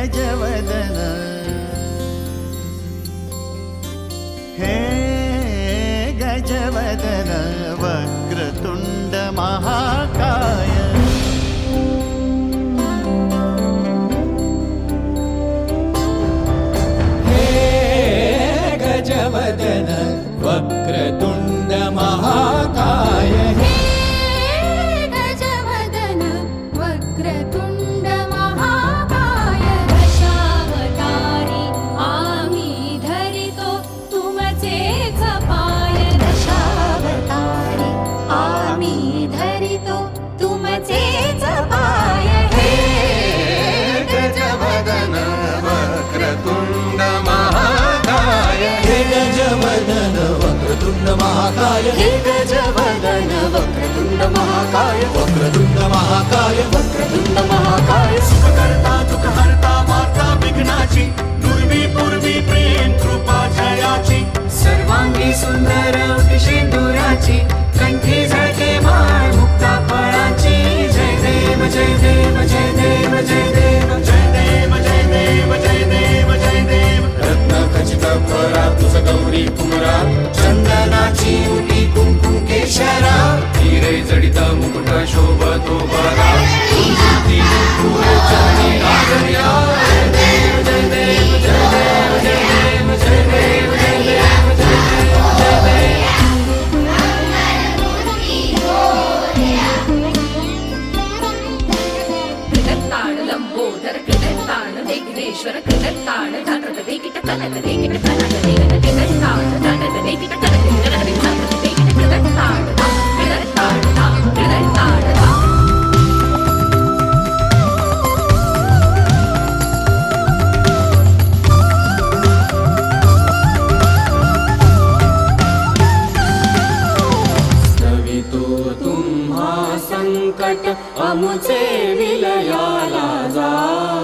गजवदन हे गजवदन वक्रतुण्ड महाकाय हे गजवदन वक्रतुण्ड वदन वक्रतुण्ड महाकाय गजवदन वक्रतुण्ड महाकाय वक्रतुण्ड महाकाय पुरा चंदनाची उटी कुंकुम केशरा हिरे जडित मुकुट शोभतो बरा कृतत्ताण विघ्नेश्वर कृतत्ताण जागृत विकिट कनक विकिट संकट अमुचे विलयाला जा